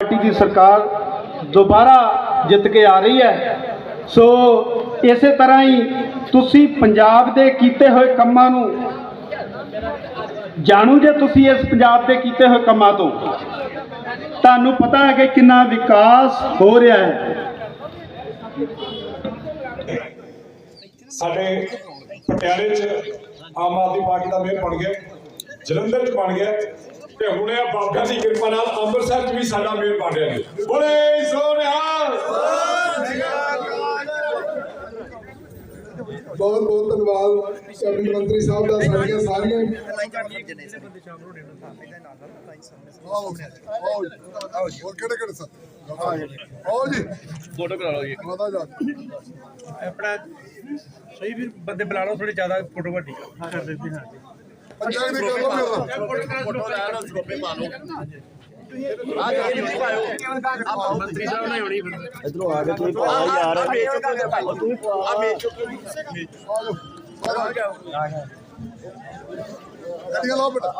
Party ਦੀ ਸਰਕਾਰ ਦੁਬਾਰਾ ਜਿੱਤ ਕੇ ਆ ਰਹੀ ਹੈ। ਸੋ ਇਸੇ ਤਰ੍ਹਾਂ ਹੀ ਤੁਸੀਂ ਪੰਜਾਬ ਦੇ ਕੀਤੇ ਹੋਏ ਕੰਮਾਂ ਨੂੰ ਜਾਣੂ ਜੇ ਤੁਸੀਂ ਇਸ ਪੰਜਾਬ ਦੇ ਕੀਤੇ ਹੋਏ ਕੰਮਾਂ ਤੋਂ। ਤੁਹਾਨੂੰ ਪਤਾ ਹੈ ਕਿ ਕਿੰਨਾ ਵਿਕਾਸ ਹੋ ਰਿਹਾ ਹੈ। ਸਾਡੇ ਪਟਿਆਲੇ 'ਚ ਆਮ ਆਦਮੀ ਪਾਰਟੀ ਦਾ ਮੇਅਰ ਬਣ ਗਿਆ, ਜਲੰਧਰ 'ਚ ਬਣ ਗਿਆ। ਤੇ ਹੁਣੇ ਆ ਬਾਬਾ ਦੀ ਕਿਰਪਾ ਨਾਲ ਅੰਮ੍ਰਿਤਸਰ 'ਚ ਵੀ ਸਾਡਾ ਬਣ ਰਿਹਾ ਜੀ। ਬੋਲੇ ਸੋਨਿਹਾਲ ਬਹੁਤ ਬਹੁਤ ਧੰਨਵਾਦ। ਕੈਬਨਿਟ ਮੰਤਰੀ ਸਾਹਿਬ ਦਾ ਸਾਡੀਆਂ ਸਾਰੀਆਂ ਹੋਰ ਕਿਹੜੇ ਕਿਹੜੇ ਸਰ? ਆਓ ਜੀ। ਫੋਟੋ ਕਰਾ ਲਓ ਜੀ। ਮਾਤਾ ਜਾ ਆਪਣਾ ਸਹੀ ਵੀ ਬੰਦੇ ਬੁਲਾ ਲਓ ਥੋੜੀ ਜ਼ਿਆਦਾ ਫੋਟੋ ਵੱਡੀ ਕਰ ਦਿੰਦੇ ਹਾਂ। ਪੰਚਾਇਤ ਦੇ ਕਰ ਲਓ ਫਿਰ ਫੋਟੋ ਲੈਣ ਗੋਪੇ ਪਾ ਲਓ ਮੰਤਰੀ ਸਾਹਿਬ ਨੇ ਹੋਣੀ ਫਿਰ ਇਧਰੋਂ ਆ ਕੇ ਤੁਸੀਂ ਪਾਓ ਯਾਰ ਗੱਡੀਆਂ ਲਾਓ ਬੇਟਾ।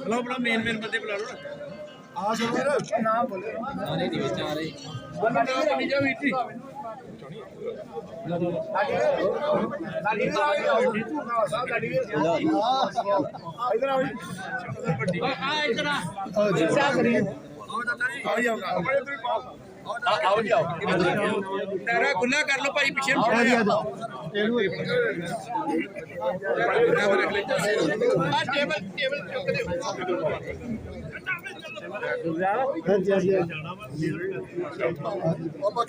ਹਲੋ ਆਪਣਾ ਮੇਨ ਮੇਨ ਬੰਦੇ ਬੁਲਾ ਲਓ ਆ ਸਰ ਨਾਮ ਬੋਲੇ ਬੰਦੇ ਜਾ ਵੀਰ ਇਧਰ ਆਓ ਆ ਇਧਰ ਆ ਆਓ ਜੀ ਆਓ ਟੈਰਾ ਖੁੱਲਾ ਕਰ ਲਓ ਭਾਈ ਪਿੱਛੇ ਨੂੰ ਥੋੜਾ ਆ ਟੇਬਲ ਟੇਬਲ ਚੁੱਕ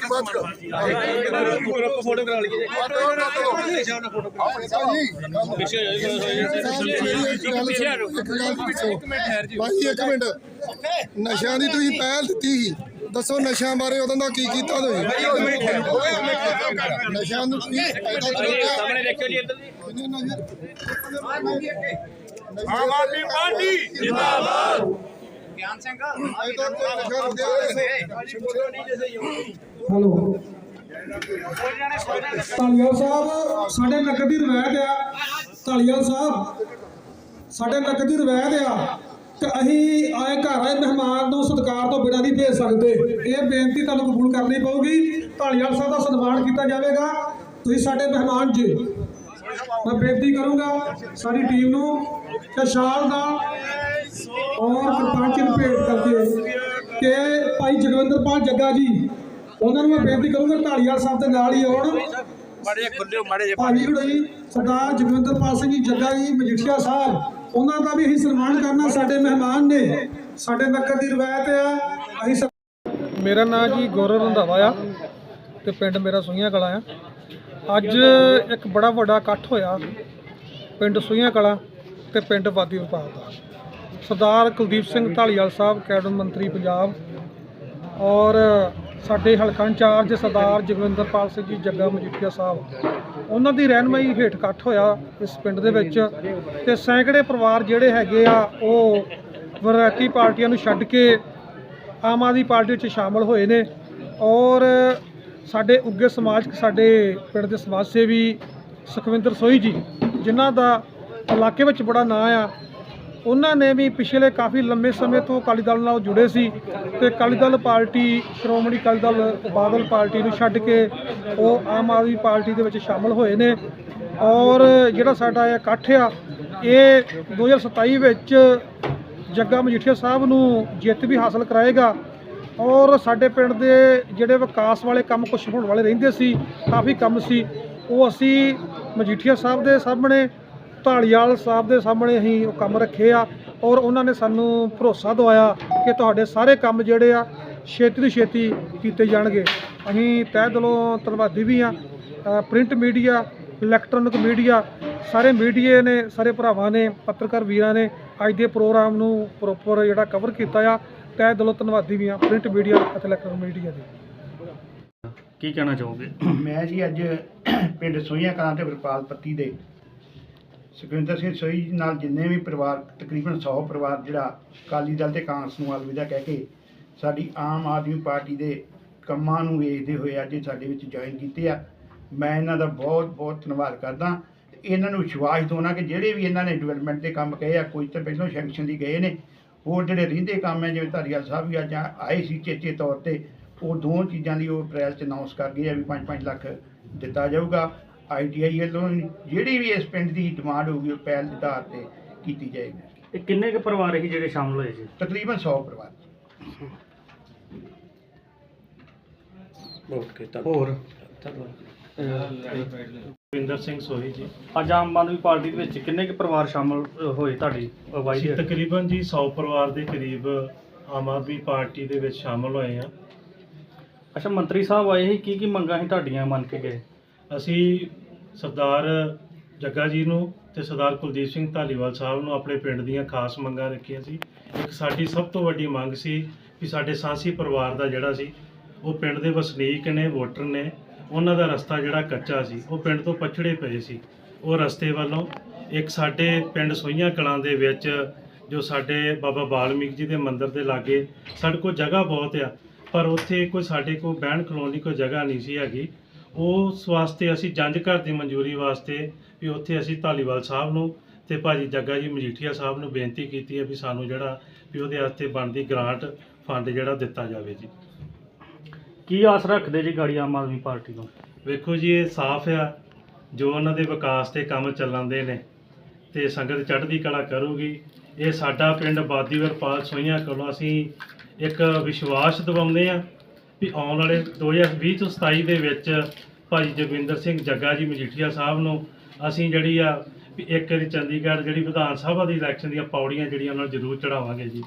ਬਾਤ ਕਰੋ ਗਰੁੱਪ ਫੋਟੋ ਕਰਾ ਲਈਏ ਭਾਈ ਇੱਕ ਮਿੰਟ ਨਸ਼ਿਆਂ ਦੀ ਤੁਸੀਂ ਪਹਿਲ ਦਿੱਤੀ ਸੀ। ਦੱਸੋ ਨਸ਼ਿਆਂ ਬਾਰੇ ਉਦੋਂ ਦਾ ਕੀ ਕੀਤਾ ਤੁਸੀਂ? ਨਸ਼ਿਆਂ ਨੂੰ ਤੁਸੀਂ ਸਾਹਮਣੇ ਦੇਖਿਓ ਜੀ ਇੱਧਰ ਜੀ ਆਮ ਆਦਮੀ ਪਾਰਟੀ। ਹੈਲੋ। ਧਾਲੀਵਾਲ ਸਾਹਿਬ। ਸਾਡੇ ਨਗਰ ਦੀ ਰਵਾਇਤ ਆ। ਧਾਲੀਵਾਲ ਸਾਹਿਬ ਸਾਡੇ ਨਗਰ ਦੀ ਰਵਾਇਤ ਆ ਕਿ ਅਸੀਂ ਆਏ ਘਰ ਆਏ ਮਹਿਮਾਨ ਨੂੰ ਸਤਿਕਾਰ ਤੋਂ ਬਿਨਾਂ ਨਹੀਂ ਭੇਜ ਸਕਦੇ। ਇਹ ਬੇਨਤੀ ਤੁਹਾਨੂੰ ਕਬੂਲ ਕਰਨੀ ਪਊਗੀ। ਧਾਲੀਵਾਲ ਸਾਹਿਬ ਦਾ ਸਨਮਾਨ ਕੀਤਾ ਜਾਵੇਗਾ। ਤੁਸੀਂ ਸਾਡੇ ਮਹਿਮਾਨ ਜੀ। ਮੈਂ ਬੇਨਤੀ ਕਰੂੰਗਾ ਸਾਡੀ ਟੀਮ ਨੂੰ ਕਿ ਸ਼ਾਲ ਦਾ ਔਰ ਸਰਪੰਚ ਨੂੰ ਭੇਟ ਕਰਦੇ ਕਿ ਭਾਈ ਜਗਵਿੰਦਰਪਾਲ ਜੱਗਾ ਜੀ ਉਹਨਾਂ ਨੂੰ ਮੈਂ ਬੇਨਤੀ ਕਰੂੰਗਾ ਢਾਲੀਵਾਲ ਸਾਹਿਬ ਦੇ ਨਾਲ ਹੀ ਆਉਣ। ਮਾੜੇ ਜਿਹੇ ਖੁੱਲੇ ਮਾੜੇ ਜਿਹੇ ਭਾਜੀ ਹੁਣੀ ਸਰਦਾਰ ਜਗਵਿੰਦਰਪਾਲ ਸਿੰਘ ਜੀ ਜੱਗਾ ਜੀ ਮਜੀਠੀਆ ਸਾਹਿਬ ਉਹਨਾਂ ਦਾ ਵੀ ਅਸੀਂ ਸਨਮਾਨ ਕਰਨਾ ਸਾਡੇ ਮਹਿਮਾਨ ਨੇ। ਸਾਡੇ ਨਗਰ ਦੀ ਰਵਾਇਤ ਆ ਅਸੀਂ ਮੇਰਾ ਨਾਮ ਜੀ ਗੌਰਵ ਰੰਧਾਵਾ ਆ ਤੇ ਪਿੰਡ ਮੇਰਾ ਸੁਈਆਂ ਕਲਾ ਆ। ਅੱਜ ਇੱਕ ਬੜਾ ਵੱਡਾ ਇਕੱਠ ਹੋਇਆ ਪਿੰਡ ਸੁਈਆਂ ਕਲਾ ਤੇ ਪਿੰਡ ਵਾਦੀ ਵਿਭਾਗ ਦਾ। ਸਰਦਾਰ ਕੁਲਦੀਪ ਸਿੰਘ ਢਾਲੀਵਾਲ ਸਾਹਿਬ ਕੈਬਨਿਟ ਮੰਤਰੀ ਪੰਜਾਬ ਔਰ ਸਾਡੇ ਹਲਕਾ ਇੰਚਾਰਜ ਸਰਦਾਰ ਜਗਵਿੰਦਰਪਾਲ ਸਿੰਘ ਜੀ ਜੱਗਾ ਮਜੀਠੀਆ ਸਾਹਿਬ। ਉਹਨਾਂ ਦੀ ਰਹਿਨਮਾਈ ਹੇਠ ਇਕੱਠ ਹੋਇਆ ਇਸ ਪਿੰਡ ਦੇ ਵਿੱਚ ਤੇ ਸੈਂਕੜੇ ਪਰਿਵਾਰ ਜਿਹੜੇ ਹੈਗੇ ਆ, ਉਹ ਵਿਰਾਇਤੀ ਪਾਰਟੀਆਂ ਨੂੰ ਛੱਡ ਕੇ ਆਮ ਆਦਮੀ ਪਾਰਟੀ ਵਿੱਚ ਸ਼ਾਮਲ ਹੋਏ ਨੇ ਔਰ ਸਾਡੇ ਉੱਗੇ ਸਮਾਜ ਸਾਡੇ ਪਿੰਡ ਦੇ ਸਮਾਜ ਸੇਵੀ ਸੁਖਵਿੰਦਰ ਸੋਈ ਜੀ, ਜਿਨ੍ਹਾਂ ਦਾ ਇਲਾਕੇ ਵਿੱਚ ਬੜਾ ਨਾਂ ਆ ਉਹਨਾਂ ਨੇ ਵੀ ਪਿਛਲੇ ਕਾਫੀ ਲੰਬੇ ਸਮੇਂ ਤੋਂ ਅਕਾਲੀ ਦਲ ਨਾਲ ਜੁੜੇ ਸੀ ਤੇ ਅਕਾਲੀ ਦਲ ਪਾਰਟੀ, ਸ਼੍ਰੋਮਣੀ ਅਕਾਲੀ ਦਲ ਬਾਦਲ ਪਾਰਟੀ ਨੂੰ ਛੱਡ ਕੇ ਉਹ ਆਮ ਆਦਮੀ ਪਾਰਟੀ ਦੇ ਵਿੱਚ ਸ਼ਾਮਲ ਹੋਏ ਨੇ। ਔਰ ਜਿਹੜਾ ਸਾਡਾ ਇਹ ਇਕੱਠ ਆ, ਇਹ 2027 ਵਿੱਚ ਜੱਗਾ ਮਜੀਠੀਆ ਸਾਹਿਬ ਨੂੰ ਜਿੱਤ ਵੀ ਹਾਸਲ ਕਰਾਏਗਾ। ਔਰ ਸਾਡੇ ਪਿੰਡ ਦੇ ਜਿਹੜੇ ਵਿਕਾਸ ਵਾਲੇ ਕੰਮ ਕੁਝ ਹੋਣ ਵਾਲੇ ਰਹਿੰਦੇ ਸੀ, ਕਾਫੀ ਕੰਮ ਸੀ, ਉਹ ਅਸੀਂ ਮਜੀਠੀਆ ਸਾਹਿਬ ਦੇ ਸਾਹਮਣੇ ਢਾਲੀਵਾਲ ਸਾਹਿਬ ਦੇ ਸਾਹਮਣੇ ਅਸੀਂ ਉਹ ਕੰਮ ਰੱਖੇ ਆ ਔਰ ਉਹਨਾਂ ਨੇ ਸਾਨੂੰ ਭਰੋਸਾ ਦਵਾਇਆ ਕਿ ਤੁਹਾਡੇ ਸਾਰੇ ਕੰਮ ਜਿਹੜੇ ਆ ਛੇਤੀ ਤੋਂ ਛੇਤੀ ਕੀਤੇ ਜਾਣਗੇ। ਅਸੀਂ ਤਹਿ ਦਿਲੋਂ ਧੰਨਵਾਦੀ ਵੀ ਆ ਪ੍ਰਿੰਟ ਮੀਡੀਆ ਇਲੈਕਟ੍ਰੋਨਿਕ ਮੀਡੀਆ ਸਾਰੇ ਮੀਡੀਆ ਨੇ ਸਾਰੇ ਭਰਾਵਾਂ ਨੇ ਪੱਤਰਕਾਰ ਵੀਰਾਂ ਨੇ ਅੱਜ ਦੇ ਪ੍ਰੋਗਰਾਮ ਨੂੰ ਪ੍ਰੋਪਰ ਜਿਹੜਾ ਕਵਰ ਕੀਤਾ ਆ। ਤਹਿ ਦਿਲੋਂ ਧੰਨਵਾਦੀ ਵੀ ਆ ਪ੍ਰਿੰਟ ਮੀਡੀਆ ਅਤੇ ਇਲੈਕਟ੍ਰੋਨਿਕ ਮੀਡੀਆ ਦੇ। ਕੀ ਕਹਿਣਾ ਚਾਹੋਗੇ? ਮੈਂ ਜੀ ਅੱਜ ਪਿੰਡ ਸੋਈਆਂ ਕਲਾਂ ਤੇ ਵਰਪਾਲ ਪੱਤੀ ਦੇ ਸੁਖਵਿੰਦਰ ਸਿੰਘ ਸੋਈ ਜੀ ਨਾਲ ਜਿੰਨੇ ਵੀ ਪਰਿਵਾਰ, ਤਕਰੀਬਨ 100 ਪਰਿਵਾਰ ਜਿਹੜਾ ਅਕਾਲੀ ਦਲ ਤੇ ਕਾਂਗਰਸ ਨੂੰ ਅਲਵਿਦਾ ਕਹਿ ਕੇ ਸਾਡੀ ਆਮ ਆਦਮੀ ਪਾਰਟੀ ਦੇ ਕੰਮਾਂ ਨੂੰ ਵੇਖਦੇ ਹੋਏ ਅੱਜ ਸਾਡੇ ਵਿੱਚ ਜੁਆਇਨ ਕੀਤੇ ਆ। ਮੈਂ ਇਹਨਾਂ ਦਾ ਬਹੁਤ ਬਹੁਤ ਧੰਨਵਾਦ ਕਰਦਾ। ਤੇ ਇਹਨਾਂ ਨੂੰ ਵਿਸ਼ਵਾਸ ਦਿਵਾਉਣਾ ਕਿ ਜਿਹੜੇ ਵੀ ਇਹਨਾਂ ਨੇ ਡਿਵੈਲਪਮੈਂਟ ਦੇ ਕੰਮ ਕਹੇ ਆ, ਕੋਈ ਤਾਂ ਪਹਿਲਾਂ ਸੈਂਕਸ਼ਨ ਦੀ ਗਏ ਨੇ, ਹੋਰ ਜਿਹੜੇ ਰਹਿੰਦੇ ਕੰਮ ਹੈ ਜਿਵੇਂ ਧਾਰੀਵਾਲ ਸਾਹਿਬ ਵੀ ਅੱਜ ਆਏ ਸੀ ਚੇਚੇ ਤੌਰ ਤੇ, ਉਹ ਦੋ ਚੀਜ਼ਾਂ ਦੀ ਉਹ ਅਪ੍ਰੈਲ ਚ ਅਨਾਉਂਸ ਕਰ ਗਏ ਆ ਵੀ 5-5 ਲੱਖ ਦਿੱਤਾ ਜਾਊਗਾ। ਆਈਟੀਆਈ ਵੱਲੋਂ ਜਿਹੜੀ ਵੀ ਇਸ ਪਿੰਡ ਦੀ ਡਿਮਾਂਡ ਹੋਊਗੀ ਉਹ ਪਹਿਲ ਦੇ ਆਧਾਰ ਤੇ ਕੀਤੀ ਜਾਏਗੀ। ਇਹ ਕਿੰਨੇ ਕੁ ਪਰਿਵਾਰ ਸੀ ਜਿਹੜੇ ਸ਼ਾਮਲ ਹੋਏ ਸੀ? ਤਕਰੀਬਨ 100 ਪਰਿਵਾਰ। ਹੋਰ? ਵਿੰਦਰ ਸਿੰਘ ਸੋਹੀ ਜੀ। ਅੱਜ ਆਮ ਆਦਮੀ ਪਾਰਟੀ ਦੇ ਵਿੱਚ ਕਿੰਨੇ ਕੁ ਪਰਿਵਾਰ ਸ਼ਾਮਲ ਹੋਏ ਤੁਹਾਡੀ ਅਗਵਾਈ ਅਸੀਂ ਤਕਰੀਬਨ ਜੀ 100 ਪਰਿਵਾਰ ਦੇ ਕਰੀਬ ਆਮ ਆਦਮੀ ਪਾਰਟੀ ਦੇ ਵਿੱਚ ਸ਼ਾਮਲ ਹੋਏ ਆ ਅੱਛਾ ਮੰਤਰੀ ਸਾਹਿਬ ਆਏ ਸੀ ਕੀ ਕੀ ਮੰਗਾਂ ਸੀ ਤੁਹਾਡੀਆਂ ਮੰਨ ਕੇ ਗਏ? ਅਸੀਂ ਸਰਦਾਰ ਜੱਗਾ ਜੀ ਨੂੰ ਤੇ ਸਰਦਾਰ ਕੁਲਦੀਪ ਸਿੰਘ ਧਾਲੀਵਾਲ ਸਾਹਿਬ ਨੂੰ ਆਪਣੇ ਪਿੰਡ ਦੀਆਂ ਖਾਸ ਮੰਗਾਂ ਰੱਖੀਆਂ ਸੀ। ਇੱਕ ਸਾਡੀ ਸਭ ਤੋਂ ਵੱਡੀ ਮੰਗ ਸੀ ਕਿ ਸਾਡੇ ਸਾਂਸੀ ਪਰਿਵਾਰ ਦਾ ਜਿਹੜਾ ਸੀ, ਉਹ ਪਿੰਡ ਦੇ ਵਸਨੀਕ ਨੇ, ਵੋਟਰ ਨੇ, ਉਹਨਾਂ ਦਾ ਰਸਤਾ ਜਿਹੜਾ ਕੱਚਾ ਸੀ, ਉਹ ਪਿੰਡ ਤੋਂ ਪਛੜੇ ਪਏ ਸੀ। ਉਹ ਰਸਤੇ ਵੱਲੋਂ ਇੱਕ ਸਾਡੇ ਪਿੰਡ ਸੋਈਆਂ ਕਲਾਂ ਦੇ ਵਿੱਚ ਜੋ ਸਾਡੇ ਬਾਬਾ ਬਾਲਮੀਕ ਜੀ ਦੇ ਮੰਦਿਰ ਦੇ ਲਾਗੇ ਸਾਡੇ ਕੋਲ ਜਗ੍ਹਾ ਬਹੁਤ ਆ, ਪਰ ਉੱਥੇ ਕੋਈ ਸਾਡੇ ਕੋਲ ਬਹਿਣ ਖਲੋਣ ਦੀ ਕੋਈ ਜਗ੍ਹਾ ਨਹੀਂ ਸੀ ਹੈਗੀ। ਉਸ ਵਾਸਤੇ ਅਸੀਂ ਜੰਜ ਘਰ ਦੀ ਮਨਜ਼ੂਰੀ ਵਾਸਤੇ ਵੀ ਉੱਥੇ ਅਸੀਂ ਧਾਲੀਵਾਲ ਸਾਹਿਬ ਨੂੰ ਤੇ ਭਾਜੀ ਜੱਗਾ ਜੀ ਮਜੀਠੀਆ ਸਾਹਿਬ ਨੂੰ ਬੇਨਤੀ ਕੀਤੀ ਹੈ ਵੀ ਸਾਨੂੰ ਜਿਹੜਾ ਵੀ ਉਹਦੇ ਵਾਸਤੇ ਬਣਦੀ ਗ੍ਰਾਂਟ ਫੰਡ ਜਿਹੜਾ ਦਿੱਤਾ ਜਾਵੇ ਜੀ। ਕੀ ਆਸ ਰੱਖਦੇ ਜੀ ਗਾੜੀ ਆਮ ਆਦਮੀ ਪਾਰਟੀ ਤੋਂ ਵੇਖੋ ਜੀ ਇਹ ਸਾਫ਼ ਆ ਜੋ ਉਹਨਾਂ ਦੇ ਵਿਕਾਸ ਤੇ ਕੰਮ ਚੱਲਣਦੇ ਨੇ ਤੇ ਸੰਗਤ ਚੜ੍ਹਦੀ ਕਲਾ ਕਰੂਗੀ ਇਹ ਸਾਡਾ ਪਿੰਡ ਬਾਦੀਵਰਪਾਲ ਸੋਈਆਂ ਕੋਲੋਂ ਅਸੀਂ ਇੱਕ ਵਿਸ਼ਵਾਸ ਦਿਵਾਉਂਦੇ ਆ ਵੀ ਆਉਣ ਵਾਲੇ 2020 ਤੋਂ 27 ਦੇ ਵਿੱਚ ਭਾਈ ਜਗਵਿੰਦਰ ਸਿੰਘ ਜੱਗਾ ਜੀ ਮਜੀਠੀਆ ਸਾਹਿਬ ਨੂੰ ਅਸੀਂ ਜਿਹੜੀ ਆ ਵੀ ਇੱਕ ਵਾਰੀ ਚੰਡੀਗੜ੍ਹ ਜਿਹੜੀ ਵਿਧਾਨ ਸਭਾ ਦੀ ਇਲੈਕਸ਼ਨ ਦੀਆਂ ਪੌੜੀਆਂ ਜਿਹੜੀਆਂ ਉਹਨਾਂ ਨੂੰ ਜ਼ਰੂਰ ਚੜਾਵਾਂਗੇ ਜੀ।